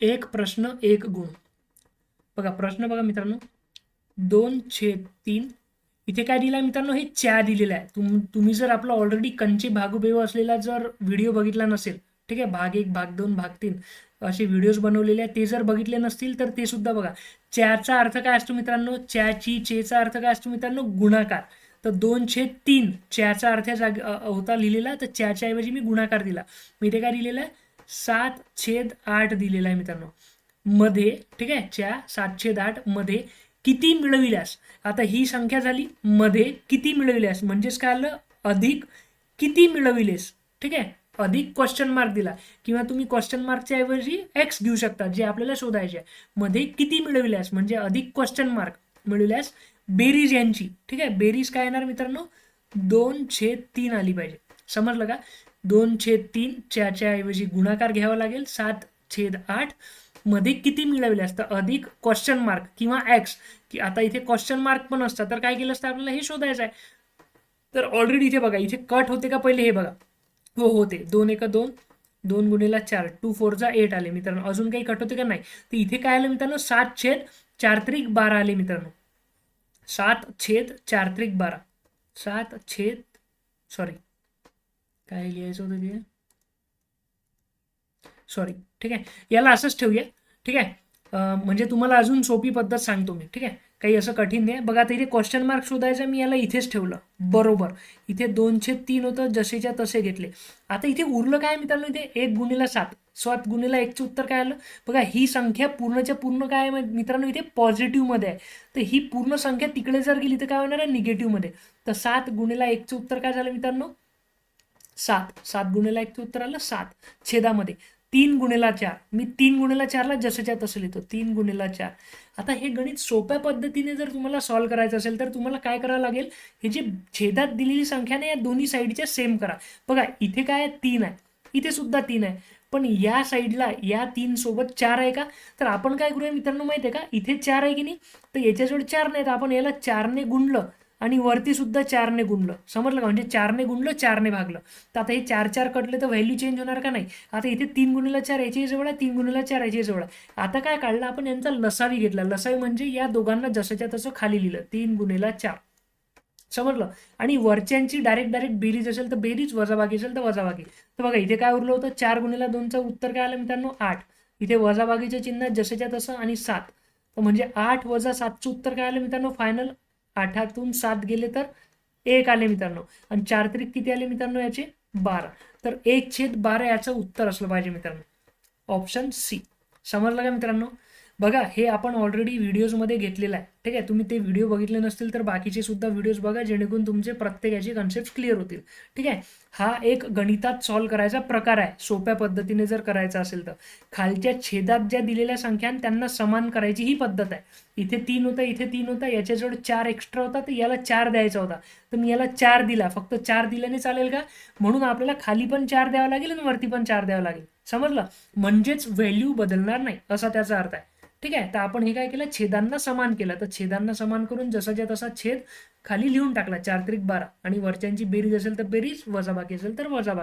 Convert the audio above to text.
एक प्रश्न एक गुण. बघा प्रश्न बघा मित्रांनो. दोन छेद तीन. इथे काय दिलं आहे मित्रांनो? हे च्या दिलेलं आहे. तुम तुम्ही जर आपला ऑलरेडी कंचे भागोबेव असलेला जर व्हिडिओ बघितला नसेल ठीक आहे? भाग एक भाग दोन भाग तीन असे व्हिडिओज बनवलेले आहेत ते जर बघितले नसतील तर ते सुद्धा बघा. च्याचा अर्थ काय असतो मित्रांनो? च्याची चेचा अर्थ काय असतो मित्रांनो? गुणाकार. तर दोन छेद तीन च्याचा अर्थ जाग होता लिहिलेला तर च्याच्याऐवजी मी गुणाकार दिला. मी इथे काय लिहिलेलं आहे? सात छेद आठ दिलेला आहे मित्रांनो. मध्ये ठीक आहे? च्या सात छेद आठमध्ये किती मिळविल्यास? आता ही संख्या झाली मध्ये किती मिळविल्यास? म्हणजेच काय आलं? अधिक किती मिळविलेस? ठीक आहे? अधिक क्वेश्चन मार्क दिला. किंवा तुम्ही क्वेश्चन मार्कच्या ऐवजी एक्स घेऊ शकता जे आपल्याला शोधायचे आहे. मध्ये किती मिळविल्यास? म्हणजे अधिक क्वेश्चन मार्क मिळविल्यास बेरीज यांची. ठीक आहे? बेरीज काय येणार मित्रांनो? दोन छेद तीन आली पाहिजे. समजलं का? दोन छेद तीन च्याच्या ऐवजी गुणाकार घ्यावा लागेल. सात छेद आठमध्ये किती मिळवले असतं? अधिक क्वेश्चन मार्क किंवा एक्स की आता इथे क्वेश्चन मार्क पण असतं तर काय केलं असतं आपल्याला? हे शोधायचं आहे. तर ऑलरेडी इथे बघा इथे कट होते का पहिले हे बघा. हो होते. दोन एक दोन दोन गुणेला चार. टू फोरचा एट आले मित्रांनो. अजून काही कट होते का? नाही. तर इथे काय आलं मित्रांनो? सात छेद चार त्रिक बारा आले मित्रांनो. सात छेद चार त्रिक बारा. सात छेद सॉरी काय लिहायचं होतं ते सॉरी ठीक आहे. याला असंच ठेवूया. ठीक आहे. म्हणजे तुम्हाला अजून सोपी पद्धत सांगतो मी. ठीक आहे. काही असं कठीण नाही. बघा आता इथे क्वेश्चन मार्क शोधायचा मी याला इथेच ठेवलं. बरोबर. इथे दोनशे तीन होतं. जसेच्या तसे घेतले. आता इथे उरलं काय मित्रांनो इथे? एक गुणीला सात. सात गुणीला एकचं उत्तर काय आलं? बघा ही संख्या पूर्णच्या पूर्ण काय आहे मित्रांनो इथे? पॉझिटिव्हमध्ये आहे. तर ही पूर्ण संख्या तिकडे जर गेली तर काय होणार आहे? निगेटिव्हमध्ये तर सात गुणीला एकचं उत्तर काय झालं मित्रांनो? सात. सात गुणेला एक उत्तर आलं सात. छेदामध्ये. तीन गुणेला चार. मी तीन गुणेला चारला जसंच्या तसं लिहितो. तीन गुणेला चार. आता हे गणित सोप्या पद्धतीने जर तुम्हाला सॉल्व्ह करायचं असेल तर तुम्हाला काय करावं लागेल? हे जे छेदात दिलेली संख्या ना या दोन्ही साईडच्या सेम करा. बघा इथे काय आहे? तीन आहे. इथे सुद्धा तीन आहे. पण या साईडला या तीन सोबत चार आहे का? तर आपण काय करूया मित्रांनो माहिती आहे का? इथे चार आहे की नाही? तर याच्याजवळ चार नाही तर आपण याला चारने गुणलं. आणि वरती सुद्धा चारने गुणलं. समजलं का? म्हणजे चारने गुणलं चारने भागलं. तर आता हे चार चार कटले तर व्हॅल्यू चेंज होणार का नाही? आता इथे तीन गुणीला चार याची जवळ आहे तीन गुणीला चार याची जवळ आहे. आता काय काढलं? आपण यांचा लसावी घेतला. लसावी म्हणजे या दोघांना जसंच्या तसं खाली लिहिलं. तीन गुणीला चार. समजलं? आणि वरच्यांची डायरेक्ट डायरेक्ट बेरीज असेल तर बेरीज वजाबाकी असेल तर वजाबाकी. तर बघा इथे काय उरलं होतं? चार गुणीला दोनचं उत्तर काय आलं मित्रांनो? आठ. इथे वजाबाकीचं चिन्ह जसेच्या तसं आणि सात. तर म्हणजे आठ वजा सातचं उत्तर काय आलं मित्रांनो? फायनल आठातून सात गेले तर एक आले मित्रांनो. आणि चार त्रिक किती आले मित्रांनो याचे? बारा. तर एक छेद बारा याचं उत्तर असलं पाहिजे मित्रांनो. ऑप्शन सी समजलं का मित्रांनो? बघा हे आपण ऑलरेडी व्हिडिओजमध्ये घेतलेलं आहे. ठीक आहे? तुम्ही ते व्हिडिओ बघितले नसतील तर बाकीचे सुद्धा व्हिडिओज बघा जेणेकरून तुमचे प्रत्येकाचे कन्सेप्ट क्लिअर होतील. ठीक आहे? हा एक गणितात सॉल्व्ह करायचा प्रकार आहे. सोप्या पद्धतीने जर करायचा असेल तर. खालच्या छेदात ज्या दिलेल्या संख्या त्यांना समान करायची ही पद्धत आहे. इथे तीन होता इथे तीन होता याच्याजवळ चार एक्स्ट्रा होता तर याला चार द्यायचा होता. तर मी याला चार दिला. फक्त चार दिल्याने चालेल का? म्हणून आपल्याला खाली पण चार द्यावं लागेल आणि वरती पण चार द्यावं लागेल. समजलं? म्हणजेच व्हॅल्यू बदलणार नाही असा त्याचा अर्थ आहे. ठीक आहे? तर आपण हे काय केलं? छेदांना समान केलं. तर छेदांना समान करून जसाच्या तसा छेद खाली लिहून टाकला. चार त्रिक बारा. आणि वरच्यांची बेरीज असेल तर बेरीज वजाबाकी असेल तर वजाबाकी